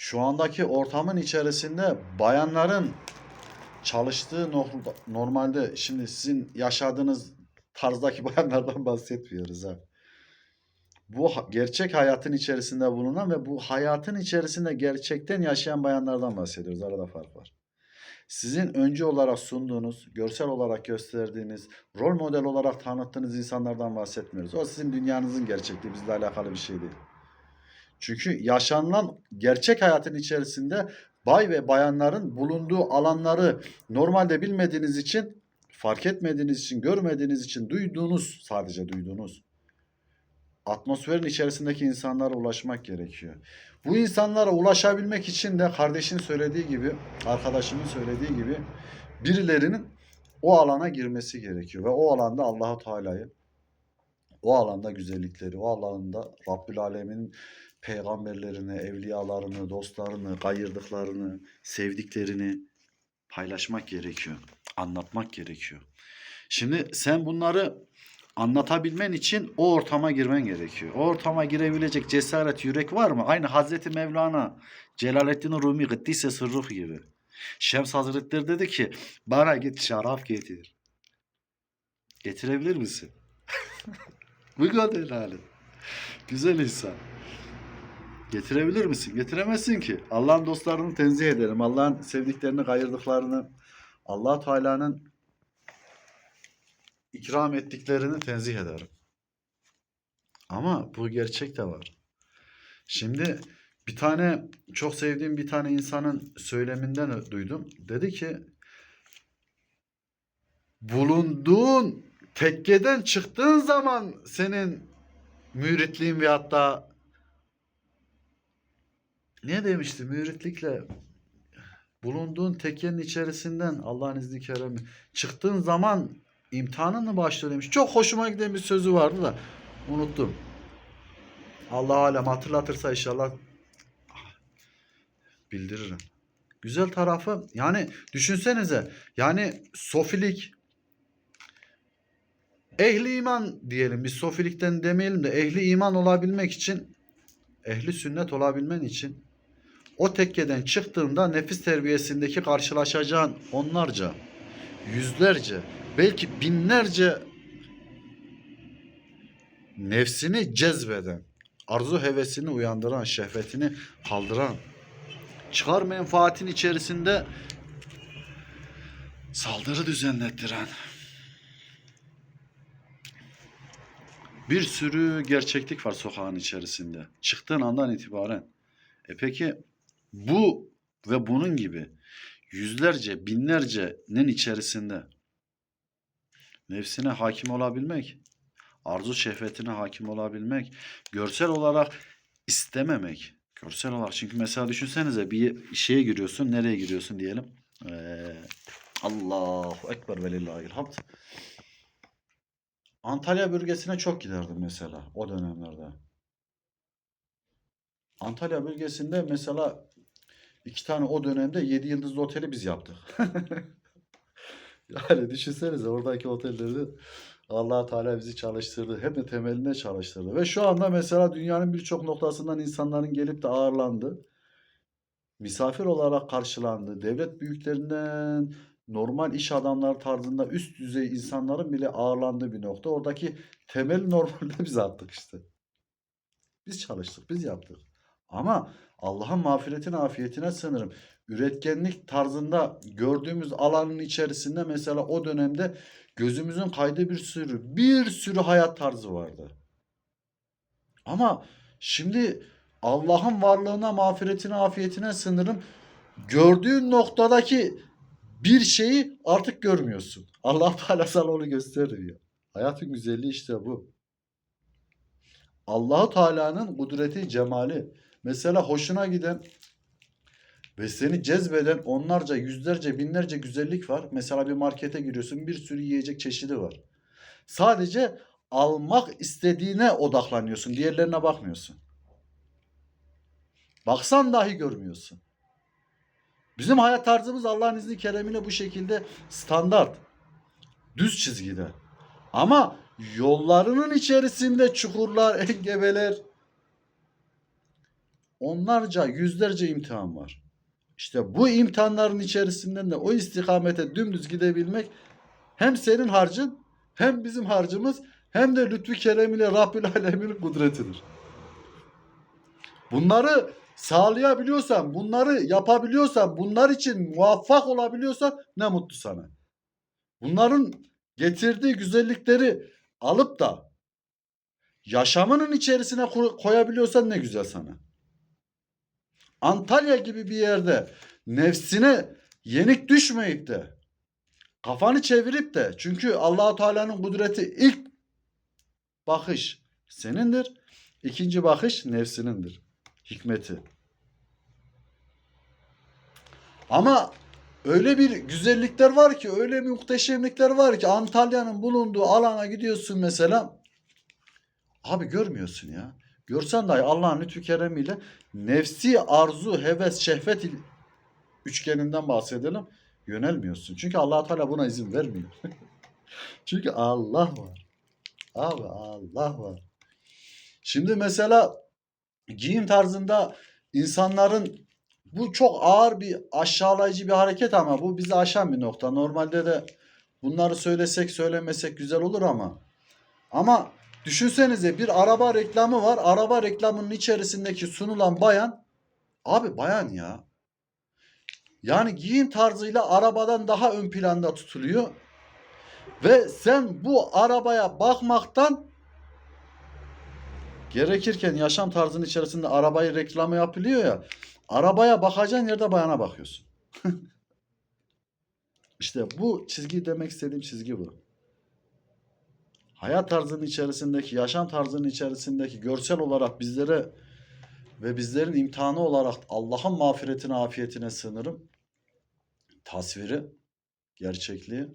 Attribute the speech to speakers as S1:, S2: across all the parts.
S1: şu andaki ortamın içerisinde bayanların çalıştığı nor- normalde şimdi sizin yaşadığınız tarzdaki bayanlardan bahsetmiyoruz ha. Bu gerçek hayatın içerisinde bulunan ve bu hayatın içerisinde gerçekten yaşayan bayanlardan bahsediyoruz. Arada fark var. Sizin öncü olarak sunduğunuz, görsel olarak gösterdiğiniz, rol model olarak tanıttığınız insanlardan bahsetmiyoruz. O sizin dünyanızın gerçekliği, bizle alakalı bir şey değil. Çünkü yaşanılan gerçek hayatın içerisinde bay ve bayanların bulunduğu alanları normalde bilmediğiniz için, fark etmediğiniz için, görmediğiniz için duyduğunuz, sadece duyduğunuz atmosferin içerisindeki insanlara ulaşmak gerekiyor. Bu insanlara ulaşabilmek için de kardeşin söylediği gibi, arkadaşımın söylediği gibi birilerinin o alana girmesi gerekiyor ve o alanda Allahu Teala'yı o alanda güzellikleri, o alanda Rabbül Alemin'in peygamberlerini, evliyalarını, dostlarını, kayırdıklarını, sevdiklerini paylaşmak gerekiyor. Anlatmak gerekiyor. Şimdi sen bunları anlatabilmen için o ortama girmen gerekiyor. O ortama girebilecek cesaret, yürek var mı? Aynı Hazreti Mevlana, Celaleddin Rumi, Gıddise Sırruh gibi. Şems Hazretleri dedi ki bana git şarap getir. Getirebilir misin? Bu kadar hali. Güzel insan. Getirebilir misin? Getiremezsin ki. Allah'ın dostlarını tenzih ederim. Allah'ın sevdiklerini, kayırdıklarını, allah Teala'nın ikram ettiklerini tenzih ederim. Ama bu gerçek de var. Şimdi bir tane çok sevdiğim bir tane insanın söyleminden duydum. Dedi ki bulunduğun tekkeden çıktığın zaman senin müritliğin ve hatta ne demişti müritlikle bulunduğun tekkenin içerisinden Allah'ın izni keremi çıktığın zaman imtihanın mı başlıyor demiş. Çok hoşuma giden bir sözü vardı da unuttum. Allah alem hatırlatırsa inşallah bildiririm. Güzel tarafı yani düşünsenize yani sofilik ehli iman diyelim biz sofilikten demeyelim de ehli iman olabilmek için ehli sünnet olabilmen için o tekkeden çıktığında nefis terbiyesindeki karşılaşacağın onlarca, yüzlerce, belki binlerce nefsini cezbeden, arzu hevesini uyandıran, şehvetini kaldıran, çıkar menfaatin içerisinde saldırı düzenlettiren bir sürü gerçeklik var sokağın içerisinde. Çıktığın andan itibaren. E peki bu ve bunun gibi yüzlerce, binlercenin içerisinde nefsine hakim olabilmek, arzu şehvetine hakim olabilmek, görsel olarak istememek. Görsel olarak çünkü mesela düşünsenize bir şeye giriyorsun, nereye giriyorsun diyelim. Ee, Allahu Ekber ve lillahil hamd. Antalya bölgesine çok giderdim mesela o dönemlerde. Antalya bölgesinde mesela iki tane o dönemde 7 yıldızlı oteli biz yaptık. yani düşünsenize oradaki otelleri allah Teala bizi çalıştırdı. Hem de temelinde çalıştırdı. Ve şu anda mesela dünyanın birçok noktasından insanların gelip de ağırlandı. Misafir olarak karşılandı. Devlet büyüklerinden normal iş adamları tarzında üst düzey insanların bile ağırlandığı bir nokta. Oradaki temeli normalde biz attık işte. Biz çalıştık, biz yaptık. Ama Allah'ın mağfiretine, afiyetine sığınırım. Üretkenlik tarzında gördüğümüz alanın içerisinde mesela o dönemde gözümüzün kaydığı bir sürü, bir sürü hayat tarzı vardı. Ama şimdi Allah'ın varlığına, mağfiretine, afiyetine sığınırım. Gördüğün noktadaki bir şeyi artık görmüyorsun. Allah Teala sana onu gösteriyor. Hayatın güzelliği işte bu. Allahu Teala'nın kudreti, cemali. Mesela hoşuna giden ve seni cezbeden onlarca, yüzlerce, binlerce güzellik var. Mesela bir markete giriyorsun, bir sürü yiyecek çeşidi var. Sadece almak istediğine odaklanıyorsun. Diğerlerine bakmıyorsun. Baksan dahi görmüyorsun. Bizim hayat tarzımız Allah'ın izni keremiyle bu şekilde standart. Düz çizgide. Ama yollarının içerisinde çukurlar, engebeler, onlarca, yüzlerce imtihan var. İşte bu imtihanların içerisinden de o istikamete dümdüz gidebilmek hem senin harcın hem bizim harcımız hem de lütfü kerem ile Rabbül Alemin'in kudretidir. Bunları sağlayabiliyorsan, bunları yapabiliyorsan, bunlar için muvaffak olabiliyorsan ne mutlu sana. Bunların getirdiği güzellikleri alıp da yaşamının içerisine ko- koyabiliyorsan ne güzel sana. Antalya gibi bir yerde nefsine yenik düşmeyip de kafanı çevirip de çünkü Allahu Teala'nın kudreti ilk bakış senindir. ikinci bakış nefsinindir. Hikmeti. Ama öyle bir güzellikler var ki, öyle bir muhteşemlikler var ki Antalya'nın bulunduğu alana gidiyorsun mesela. Abi görmüyorsun ya. Görsen dahi Allah'ın lütfü keremiyle nefsi arzu, heves, şehvet üçgeninden bahsedelim. Yönelmiyorsun. Çünkü allah Teala buna izin vermiyor. Çünkü Allah var. Abi Allah var. Şimdi mesela giyim tarzında insanların bu çok ağır bir aşağılayıcı bir hareket ama bu bizi aşan bir nokta. Normalde de bunları söylesek söylemesek güzel olur ama ama düşünsenize bir araba reklamı var. Araba reklamının içerisindeki sunulan bayan abi bayan ya. Yani giyim tarzıyla arabadan daha ön planda tutuluyor. Ve sen bu arabaya bakmaktan gerekirken yaşam tarzının içerisinde arabayı reklamı yapılıyor ya. Arabaya bakacağın yerde bayana bakıyorsun. işte bu çizgi demek istediğim çizgi bu. Hayat tarzının içerisindeki, yaşam tarzının içerisindeki görsel olarak bizlere ve bizlerin imtihanı olarak Allah'ın mağfiretine, afiyetine sığınırım. Tasviri, gerçekliği.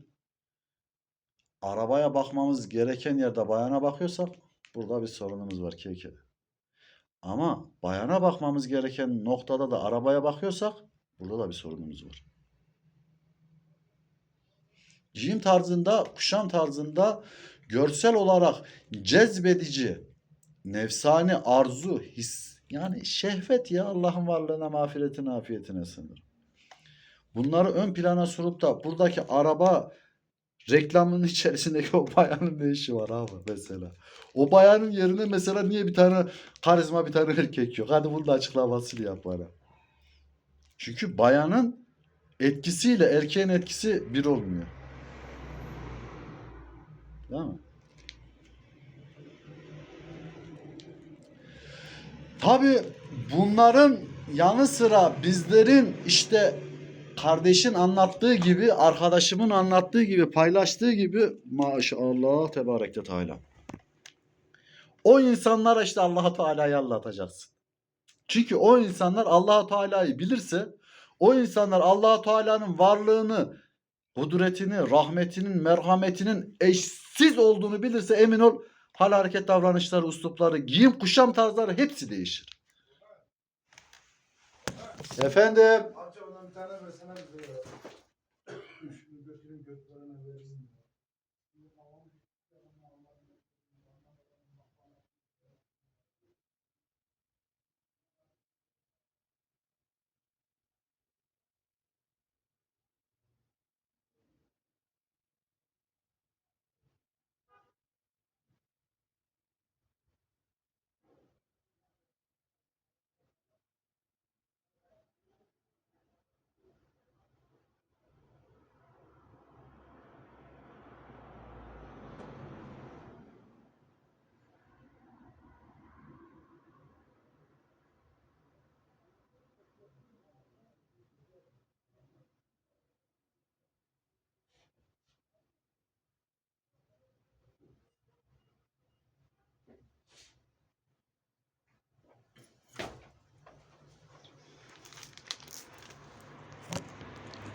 S1: Arabaya bakmamız gereken yerde bayana bakıyorsak burada bir sorunumuz var keke. Ama bayana bakmamız gereken noktada da arabaya bakıyorsak burada da bir sorunumuz var. Giyim tarzında, kuşam tarzında görsel olarak cezbedici, nefsani arzu, his yani şehvet ya Allah'ın varlığına, mağfiretine, afiyetine sınır. Bunları ön plana sunup da buradaki araba reklamının içerisindeki o bayanın ne işi var abi mesela. O bayanın yerine mesela niye bir tane karizma bir tane erkek yok? Hadi bunu da açıklamasını yap bana. Çünkü bayanın etkisiyle erkeğin etkisi bir olmuyor. Değil mi? Tabii bunların yanı sıra bizlerin işte kardeşin anlattığı gibi, arkadaşımın anlattığı gibi, paylaştığı gibi maşallah tebarek teala. O insanlara işte Allah Teala'yı anlatacaksın. Çünkü o insanlar Allah Teala'yı bilirse, o insanlar Allah Teala'nın varlığını, kudretini, rahmetinin, merhametinin eşsiz olduğunu bilirse emin ol hal hareket davranışları, uslupları, giyim kuşam tarzları hepsi değişir. Efendim.
S2: Amca ondan bir tane versene bize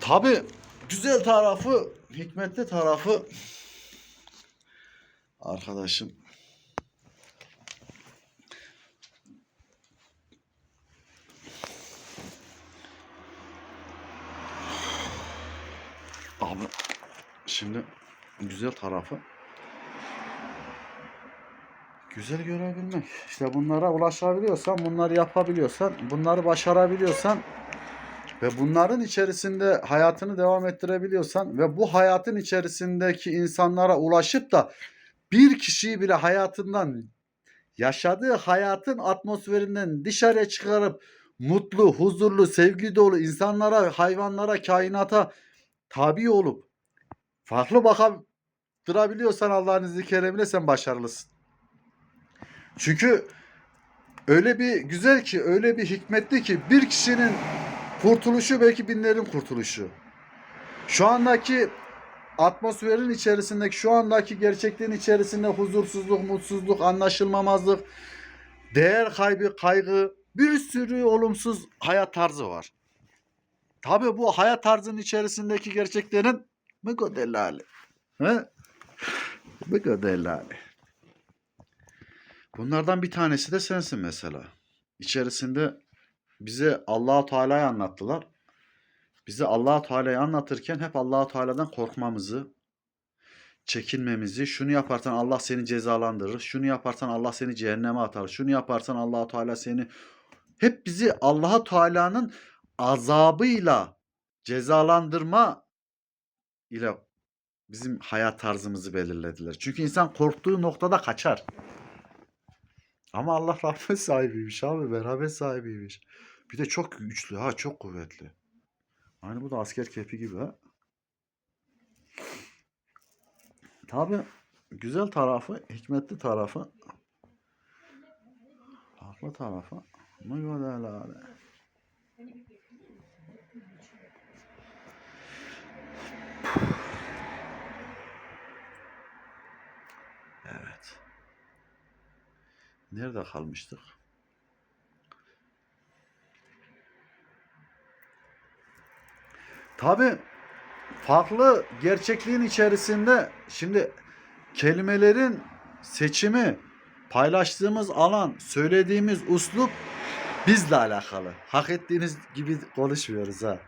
S1: Tabi güzel tarafı, hikmetli tarafı arkadaşım. Abi şimdi güzel tarafı Güzel görebilmek. İşte bunlara ulaşabiliyorsan, bunları yapabiliyorsan, bunları başarabiliyorsan ve bunların içerisinde hayatını devam ettirebiliyorsan ve bu hayatın içerisindeki insanlara ulaşıp da bir kişiyi bile hayatından yaşadığı hayatın atmosferinden dışarıya çıkarıp mutlu, huzurlu, sevgi dolu insanlara, hayvanlara, kainata tabi olup farklı bakabiliyorsan Allah'ın izni keremiyle sen başarılısın. Çünkü öyle bir güzel ki, öyle bir hikmetli ki bir kişinin kurtuluşu belki binlerin kurtuluşu. Şu andaki atmosferin içerisindeki, şu andaki gerçekliğin içerisinde huzursuzluk, mutsuzluk, anlaşılmamazlık, değer kaybı, kaygı, bir sürü olumsuz hayat tarzı var. Tabii bu hayat tarzının içerisindeki gerçeklerin mıko delali. He? Delali. Bunlardan bir tanesi de sensin mesela. İçerisinde bize Allahu Teala'yı anlattılar. Bize Allahu Teala'yı anlatırken hep Allahu Teala'dan korkmamızı, çekinmemizi, şunu yaparsan Allah seni cezalandırır, şunu yaparsan Allah seni cehenneme atar, şunu yaparsan Allahu Teala seni hep bizi Allahu Teala'nın azabıyla cezalandırma ile bizim hayat tarzımızı belirlediler. Çünkü insan korktuğu noktada kaçar. Ama Allah rahmet sahibiymiş abi, merhamet sahibiymiş. Bir de çok güçlü ha, çok kuvvetli. Aynı bu da asker kepi gibi ha. Tabi güzel tarafı, hikmetli tarafı, haklı tarafı. Abi. Evet. Nerede kalmıştık? Tabi farklı gerçekliğin içerisinde şimdi kelimelerin seçimi, paylaştığımız alan, söylediğimiz uslup bizle alakalı. Hak ettiğiniz gibi konuşmuyoruz ha.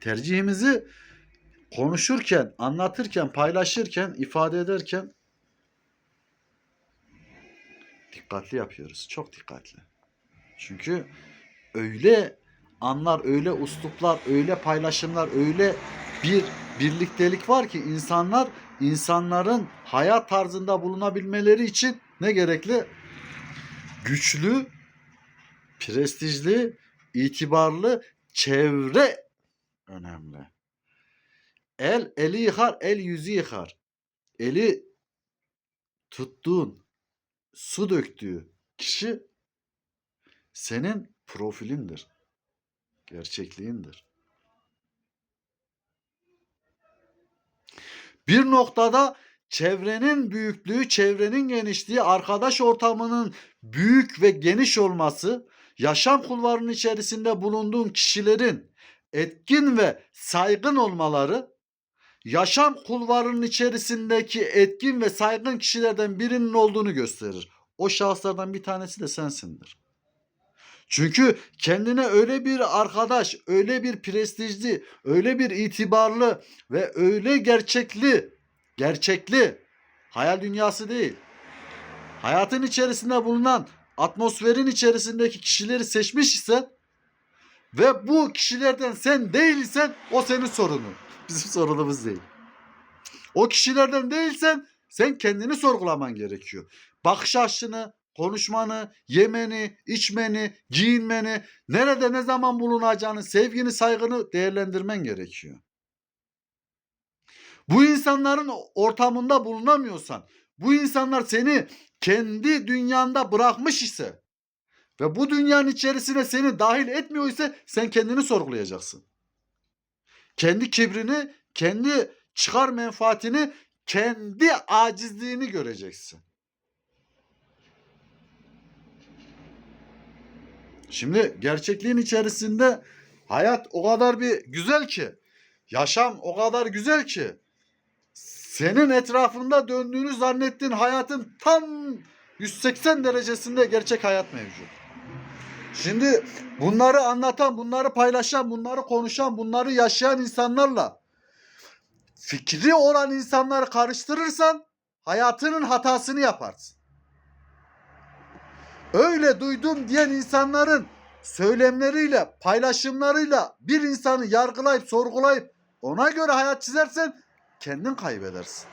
S1: Tercihimizi konuşurken, anlatırken, paylaşırken, ifade ederken dikkatli yapıyoruz. Çok dikkatli. Çünkü öyle anlar, öyle usluplar, öyle paylaşımlar, öyle bir birliktelik var ki insanlar insanların hayat tarzında bulunabilmeleri için ne gerekli? Güçlü, prestijli, itibarlı çevre önemli. El eli yıkar, el yüzü yıkar. Eli tuttuğun, su döktüğü kişi senin profilindir. Gerçekliğindir. Bir noktada çevrenin büyüklüğü, çevrenin genişliği, arkadaş ortamının büyük ve geniş olması, yaşam kulvarının içerisinde bulunduğun kişilerin etkin ve saygın olmaları, yaşam kulvarının içerisindeki etkin ve saygın kişilerden birinin olduğunu gösterir. O şahıslardan bir tanesi de sensindir. Çünkü kendine öyle bir arkadaş, öyle bir prestijli, öyle bir itibarlı ve öyle gerçekli, gerçekli, hayal dünyası değil. Hayatın içerisinde bulunan atmosferin içerisindeki kişileri seçmiş isen ve bu kişilerden sen değilsen o senin sorunun. Bizim sorunumuz değil. O kişilerden değilsen sen kendini sorgulaman gerekiyor. Bakış açını, konuşmanı, yemeni, içmeni, giyinmeni, nerede ne zaman bulunacağını, sevgini, saygını değerlendirmen gerekiyor. Bu insanların ortamında bulunamıyorsan, bu insanlar seni kendi dünyanda bırakmış ise ve bu dünyanın içerisine seni dahil etmiyor ise sen kendini sorgulayacaksın. Kendi kibrini, kendi çıkar menfaatini, kendi acizliğini göreceksin. Şimdi gerçekliğin içerisinde hayat o kadar bir güzel ki, yaşam o kadar güzel ki, senin etrafında döndüğünü zannettiğin hayatın tam 180 derecesinde gerçek hayat mevcut. Şimdi bunları anlatan, bunları paylaşan, bunları konuşan, bunları yaşayan insanlarla fikri olan insanları karıştırırsan hayatının hatasını yaparsın. Öyle duydum diyen insanların söylemleriyle, paylaşımlarıyla bir insanı yargılayıp, sorgulayıp ona göre hayat çizersen kendin kaybedersin.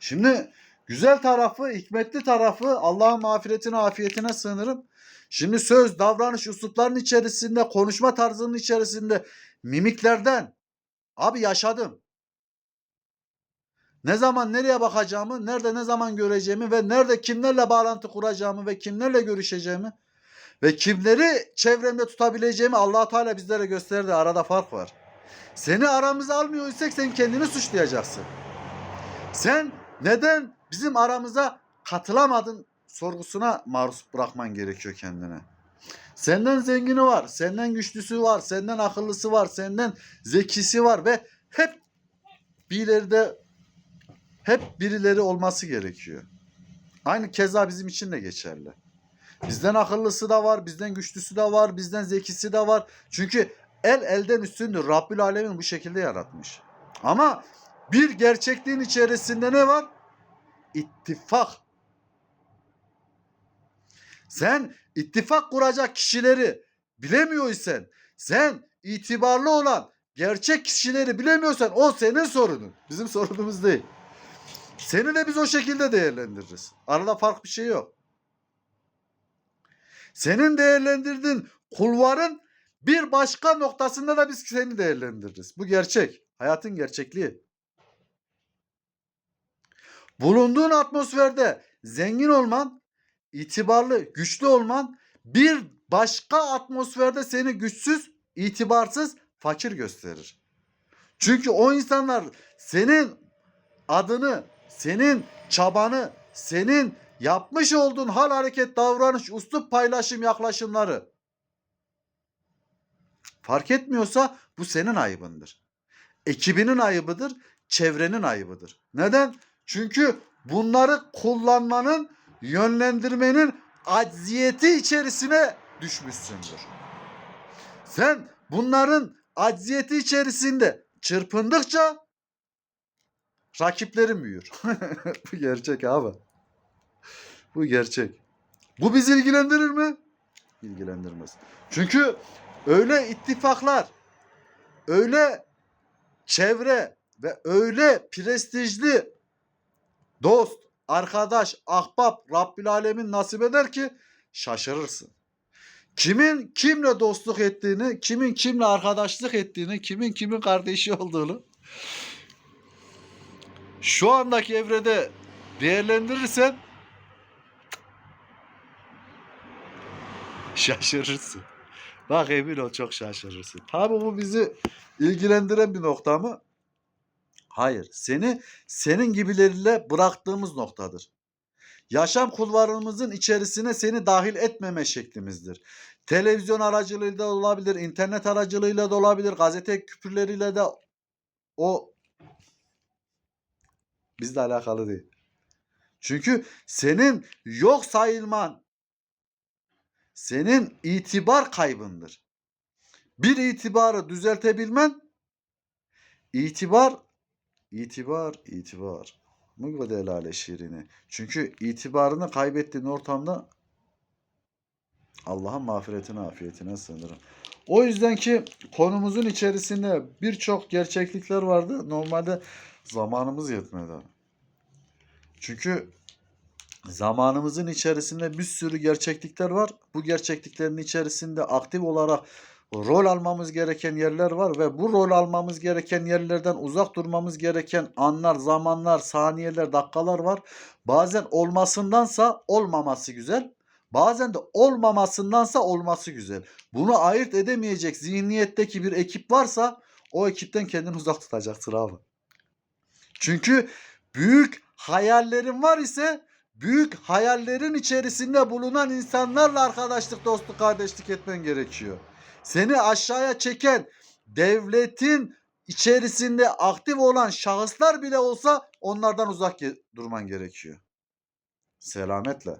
S1: Şimdi güzel tarafı, hikmetli tarafı Allah'ın mağfiretine, afiyetine sığınırım. Şimdi söz, davranış, üslupların içerisinde, konuşma tarzının içerisinde, mimiklerden abi yaşadım. Ne zaman nereye bakacağımı, nerede ne zaman göreceğimi ve nerede kimlerle bağlantı kuracağımı ve kimlerle görüşeceğimi ve kimleri çevremde tutabileceğimi allah Teala bizlere gösterdi. Arada fark var. Seni aramıza almıyor isek sen kendini suçlayacaksın. Sen neden bizim aramıza katılamadın sorgusuna maruz bırakman gerekiyor kendine. Senden zengini var, senden güçlüsü var, senden akıllısı var, senden zekisi var ve hep birileri de hep birileri olması gerekiyor. Aynı keza bizim için de geçerli. Bizden akıllısı da var, bizden güçlüsü de var, bizden zekisi de var. Çünkü el elden üstündür. Rabbül Alemin bu şekilde yaratmış. Ama bir gerçekliğin içerisinde ne var? İttifak. Sen ittifak kuracak kişileri bilemiyor isen, sen itibarlı olan gerçek kişileri bilemiyorsan o senin sorunun. Bizim sorunumuz değil. Seni de biz o şekilde değerlendiririz. Arada fark bir şey yok. Senin değerlendirdiğin kulvarın bir başka noktasında da biz seni değerlendiririz. Bu gerçek. Hayatın gerçekliği. Bulunduğun atmosferde zengin olman, itibarlı, güçlü olman bir başka atmosferde seni güçsüz, itibarsız, fakir gösterir. Çünkü o insanlar senin adını, senin çabanı, senin yapmış olduğun hal, hareket, davranış, üslup, paylaşım, yaklaşımları fark etmiyorsa bu senin ayıbındır. Ekibinin ayıbıdır, çevrenin ayıbıdır. Neden? Çünkü bunları kullanmanın, yönlendirmenin acziyeti içerisine düşmüşsündür. Sen bunların acziyeti içerisinde çırpındıkça rakiplerin büyür. Bu gerçek abi. Bu gerçek. Bu bizi ilgilendirir mi? İlgilendirmez. Çünkü öyle ittifaklar, öyle çevre ve öyle prestijli dost, arkadaş, ahbap Rabbül Alemin nasip eder ki şaşırırsın. Kimin kimle dostluk ettiğini, kimin kimle arkadaşlık ettiğini, kimin kimin kardeşi olduğunu şu andaki evrede değerlendirirsen şaşırırsın. Bak emin ol çok şaşırırsın. Tabi bu bizi ilgilendiren bir nokta mı? Hayır. Seni senin gibileriyle bıraktığımız noktadır. Yaşam kulvarımızın içerisine seni dahil etmeme şeklimizdir. Televizyon aracılığıyla da olabilir, internet aracılığıyla da olabilir, gazete küpürleriyle de o bizle alakalı değil. Çünkü senin yok sayılman senin itibar kaybındır. Bir itibarı düzeltebilmen itibar itibar itibar Mugvede lale şirini. Çünkü itibarını kaybettiğin ortamda Allah'ın mağfiretine, afiyetine sığınırım. O yüzden ki konumuzun içerisinde birçok gerçeklikler vardı. Normalde zamanımız yetmedi. Çünkü zamanımızın içerisinde bir sürü gerçeklikler var. Bu gerçekliklerin içerisinde aktif olarak rol almamız gereken yerler var ve bu rol almamız gereken yerlerden uzak durmamız gereken anlar, zamanlar, saniyeler, dakikalar var. Bazen olmasındansa olmaması güzel. Bazen de olmamasındansa olması güzel. Bunu ayırt edemeyecek zihniyetteki bir ekip varsa o ekipten kendini uzak tutacaksın abi. Çünkü büyük hayallerin var ise büyük hayallerin içerisinde bulunan insanlarla arkadaşlık, dostluk, kardeşlik etmen gerekiyor. Seni aşağıya çeken devletin içerisinde aktif olan şahıslar bile olsa onlardan uzak durman gerekiyor. Selametle.